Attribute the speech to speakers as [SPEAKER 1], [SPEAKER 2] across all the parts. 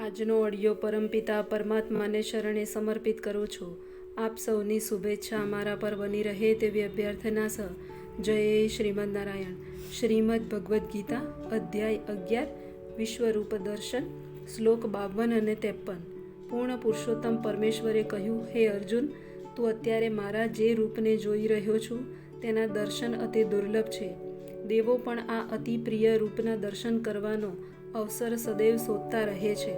[SPEAKER 1] આજનો ઓડિયો પરમપિતા પરમાત્માને શરણે સમર્પિત કરું છું. આપ સૌની શુભેચ્છા મારા પર બની રહે તેવી અભ્યર્થના સહ જય શ્રીમદ નારાયણ. શ્રીમદ ભગવદ્ ગીતા, અધ્યાય અગિયાર, વિશ્વરૂપ દર્શન, શ્લોક બાવન અને ત્રેપન. પૂર્ણ પુરુષોત્તમ પરમેશ્વરે કહ્યું, હે અર્જુન, તું અત્યારે મારા જે રૂપને જોઈ રહ્યો છું, તેના દર્શન અતિ દુર્લભ છે. દેવો પણ આ અતિ પ્રિય રૂપના દર્શન કરવાનો અવસર સદૈવ શોધતા રહે છે.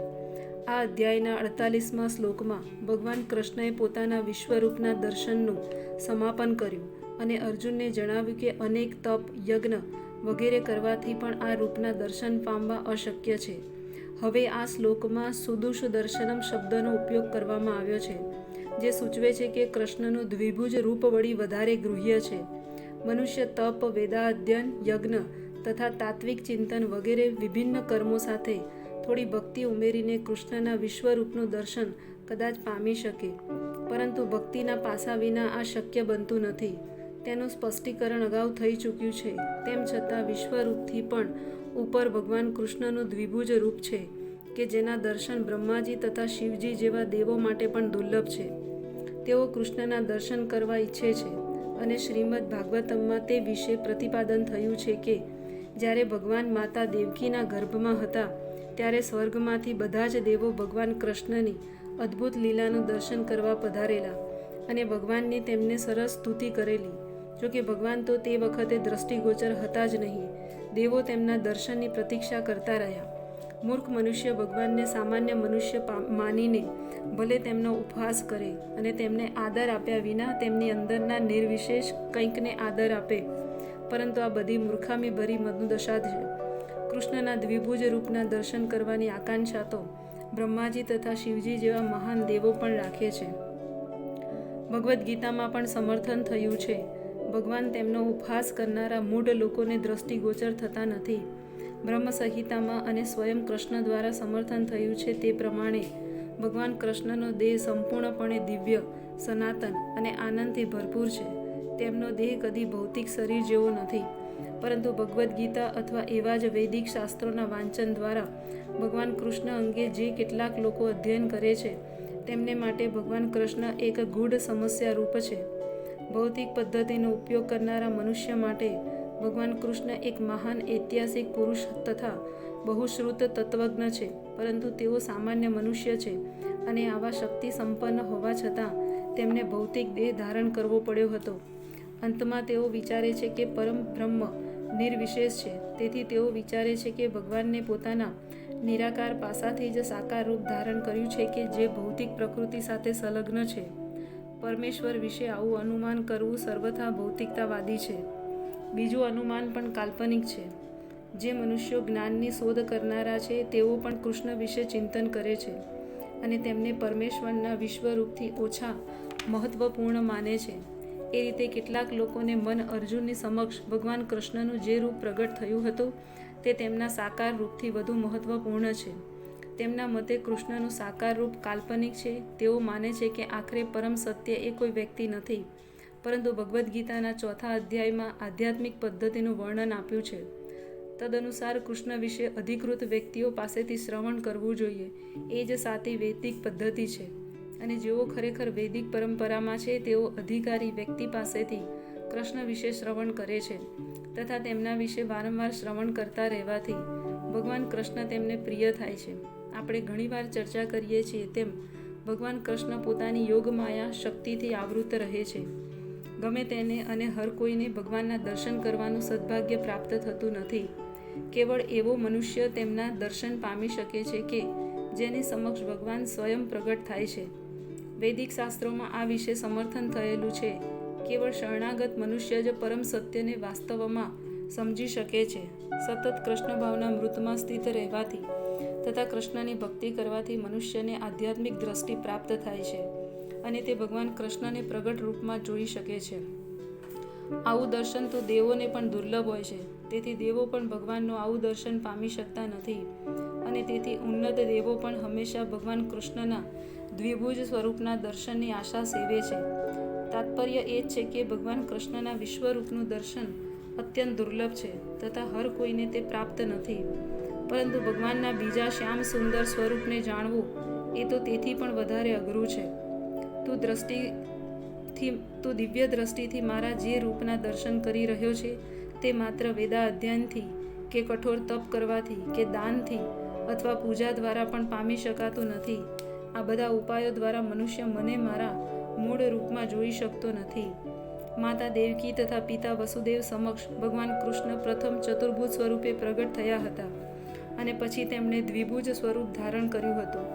[SPEAKER 1] આ અધ્યાયના અડતાલીસમાં શ્લોકમાં ભગવાન કૃષ્ણએ પોતાના વિશ્વરૂપના દર્શનનું સમાપન કર્યું અને અર્જુનને જણાવ્યું કે અનેક તપ, યજ્ઞ વગેરે કરવાથી પણ આ રૂપના દર્શન પામવા અશક્ય છે. હવે આ શ્લોકમાં સુદુષ દર્શનમ શબ્દનો ઉપયોગ કરવામાં આવ્યો છે, જે સૂચવે છે કે કૃષ્ણનું દ્વિભુજ રૂપ વળી વધારે ગૃહ્ય છે. મનુષ્ય તપ, વેદાધ્યન, યજ્ઞ તથા તાત્વિક ચિંતન વગેરે વિભિન્ન કર્મો સાથે થોડી ભક્તિ ઉમેરીને કૃષ્ણના વિશ્વરૂપનું દર્શન કદાચ પામી શકે. પરંતુ ભક્તિના પાસા વિના આ શક્ય બનતું નથી. તેનું સ્પષ્ટીકરણ અગાઉ થઈ ચૂક્યું છે. તેમ છતાં વિશ્વરૂપથી પણ ઉપર ભગવાન કૃષ્ણનું દ્વિભુજ રૂપ છે, કે જેના દર્શન બ્રહ્માજી તથા શિવજી જેવા દેવો માટે પણ દુર્લભ છે. તેઓ કૃષ્ણના દર્શન કરવા ઈચ્છે છે અને શ્રીમદ ભાગવતમમાં તે વિશે પ્રતિપાદન થયું છે કે જ્યારે ભગવાન માતા દેવકીના ગર્ભમાં હતા, ત્યારે સ્વર્ગમાંથી બધા જ દેવો ભગવાન કૃષ્ણની અદ્ભુત લીલાનું દર્શન કરવા પધારેલા અને ભગવાનની તેમને સરસ સ્તુતિ કરેલી. જોકે ભગવાન તો તે વખતે દ્રષ્ટિગોચર હતા જ નહીં, દેવો તેમના દર્શનની પ્રતીક્ષા કરતા રહ્યા. મૂર્ખ મનુષ્ય ભગવાનને સામાન્ય મનુષ્ય માનીને ભલે તેમનો ઉપહાસ કરે અને તેમને આદર આપ્યા વિના તેમની અંદરના નિર્વિશેષ કંઈકને આદર આપે. પરંતુ આ બધી મૂર્ખામી ભરી મનુદશા છે. કૃષ્ણના દ્વિભુજ રૂપના દર્શન કરવાની આકાંક્ષા તો બ્રહ્માજી તથા શિવજી જેવા મહાન દેવો પણ રાખે છે. ભગવદ્ ગીતામાં પણ સમર્થન થયું છે. ભગવાન તેમનો ઉપહાસ કરનારા મૂઢ લોકોને દ્રષ્ટિગોચર થતા નથી. બ્રહ્મ સંહિતામાં અને સ્વયં કૃષ્ણ દ્વારા સમર્થન થયું છે તે પ્રમાણે ભગવાન કૃષ્ણનો દેહ સંપૂર્ણપણે દિવ્ય, સનાતન અને આનંદથી ભરપૂર છે. તેમનો દેહ કદી ભૌતિક શરીર જેવો નથી. પરંતુ ભગવદ્ ગીતા અથવા એવા જ વૈદિક શાસ્ત્રોના વાંચન દ્વારા ભગવાન કૃષ્ણ અંગે જે કેટલાક લોકો અધ્યયન કરે છે, તેમને માટે ભગવાન કૃષ્ણ એક ગૂઢ સમસ્યા રૂપ છે. ભૌતિક પદ્ધતિનો ઉપયોગ કરનારા મનુષ્ય માટે ભગવાન કૃષ્ણ એક મહાન ઐતિહાસિક પુરુષ તથા બહુશ્રુત તત્વજ્ઞ છે, પરંતુ તેઓ સામાન્ય મનુષ્ય છે અને આવા શક્તિ સંપન્ન હોવા છતાં તેમને ભૌતિક દેહ ધારણ કરવો પડ્યો હતો. અંતમાં તેઓ વિચારે છે કે પરમ બ્રહ્મ નિર્વિશેષ છે. તેથી તેઓ વિચારે છે કે ભગવાનને પોતાના નિરાકાર પાસાથી જ સાકાર રૂપ ધારણ કર્યું છે કે જે ભૌતિક પ્રકૃતિ સાથે સંલગ્ન છે. પરમેશ્વર વિશે આવું અનુમાન કરવું સર્વથા ભૌતિકતાવાદી છે. બીજું અનુમાન પણ કાલ્પનિક છે. જે મનુષ્યો જ્ઞાનની શોધ કરનારા છે, તેઓ પણ કૃષ્ણ વિશે ચિંતન કરે છે અને તેમને પરમેશ્વરના વિશ્વરૂપથી ઓછા મહત્વપૂર્ણ માને છે. એ રીતે કેટલાક લોકોને મન અર્જુનની સમક્ષ ભગવાન કૃષ્ણનું જે રૂપ પ્રગટ થયું હતું, તે તેમના સાકાર રૂપથી વધુ મહત્વપૂર્ણ છે. તેમના મતે કૃષ્ણનું સાકાર રૂપ કાલ્પનિક છે. તેઓ માને છે કે આખરે પરમ સત્ય એ કોઈ વ્યક્તિ નથી. પરંતુ ભગવદ્ ગીતાના ચોથા અધ્યાયમાં આધ્યાત્મિક પદ્ધતિનું વર્ણન આપ્યું છે. તદનુસાર કૃષ્ણ વિશે અધિકૃત વ્યક્તિઓ પાસેથી શ્રવણ કરવું જોઈએ. એ જ સાચી વૈદિક પદ્ધતિ છે. અને જેઓ ખરેખર વૈદિક પરંપરામાં છે, તેઓ અધિકારી વ્યક્તિ પાસેથી કૃષ્ણ વિશે શ્રવણ કરે છે તથા તેમના વિશે વારંવાર શ્રવણ કરતા રહેવાથી ભગવાન કૃષ્ણ તેમને પ્રિય થાય છે. આપણે ઘણીવાર ચર્ચા કરીએ છીએ તેમ, ભગવાન કૃષ્ણ પોતાની યોગ માયા શક્તિથી આવૃત રહે છે. ગમે તેને અને હર કોઈને ભગવાનના દર્શન કરવાનું સદભાગ્ય પ્રાપ્ત થતું નથી. કેવળ એવો મનુષ્ય તેમના દર્શન પામી શકે છે કે જેની સમક્ષ ભગવાન સ્વયં પ્રગટ થાય છે. વૈદિક શાસ્ત્રોમાં આ વિશે સમર્થન થયેલું છે. કેવળ શરણાગત મનુષ્ય જ પરમ સત્યને વાસ્તવમાં સમજી શકે છે. સતત કૃષ્ણ ભાવના મૃતમાં સ્થિત રહેવાથી તથા કૃષ્ણની ભક્તિ કરવાથી મનુષ્યને આધ્યાત્મિક દ્રષ્ટિ પ્રાપ્ત થાય છે અને તે ભગવાન કૃષ્ણને પ્રગટ રૂપમાં જોઈ શકે છે. આવું દર્શન તો દેવોને પણ દુર્લભ હોય છે. તેથી દેવો પણ ભગવાનનું આવું દર્શન પામી શકતા નથી. અને તેથી ઉન્નત દેવો પણ હંમેશા ભગવાન કૃષ્ણના દ્વિભુજ સ્વરૂપના દર્શનની આશા સેવે છે. તાત્પર્ય એ જ છે કે ભગવાન કૃષ્ણના વિશ્વરૂપનું દર્શન અત્યંત દુર્લભ છે, તથા હર કોઈને તે પ્રાપ્ત નથી. પરંતુ ભગવાનના બીજા શ્યામ સુંદર સ્વરૂપને જાણવું એ તો તેથી પણ વધારે અઘરું છે. તું દ્રષ્ટિથી, તું દિવ્ય દ્રષ્ટિથી મારા જે રૂપના દર્શન કરી રહ્યો છે, તે માત્ર વેદા અધ્યયનથી કે કઠોર તપ કરવાથી કે દાનથી અથવા પૂજા દ્વારા પણ પામી શકાતું નથી. આ બધા ઉપાયો દ્વારા મનુષ્ય મને મારા મૂળ રૂપમાં જોઈ શકતો નથી. માતા દેવકી તથા પિતા વસુદેવ સમક્ષ ભગવાન કૃષ્ણ પ્રથમ ચતુર્ભુજ સ્વરૂપે પ્રગટ થયા હતા અને પછી તેમણે દ્વિભુજ સ્વરૂપ ધારણ કર્યું હતું.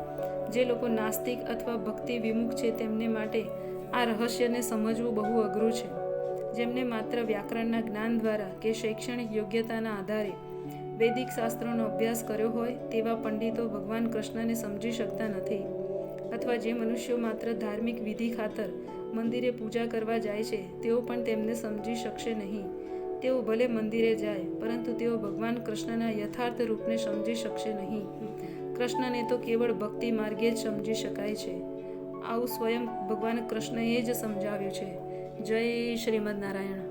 [SPEAKER 1] જે લોકો નાસ્તિક અથવા ભક્તિ વિમુખ છે તેમને માટે આ રહસ્યને સમજવું બહુ અઘરું છે. જેમને માત્ર વ્યાકરણના જ્ઞાન દ્વારા કે શૈક્ષણિક યોગ્યતાના આધારે વૈદિક શાસ્ત્રોનો અભ્યાસ કર્યો હોય તેવા પંડિતો ભગવાન કૃષ્ણને સમજી શકતા નથી. અથવા જે મનુષ્યો માત્ર ધાર્મિક વિધિ ખાતર મંદિરે પૂજા કરવા જાય છે, તેઓ પણ તેમને સમજી શકશે નહીં. તેઓ ભલે મંદિરે જાય, પરંતુ તેઓ ભગવાન કૃષ્ણના યથાર્થ રૂપને સમજી શકશે નહીં. કૃષ્ણને તો કેવળ ભક્તિ માર્ગે જ સમજી શકાય છે. આવું સ્વયં ભગવાન કૃષ્ણએ જ સમજાવ્યું છે. જય શ્રીમદ નારાયણ.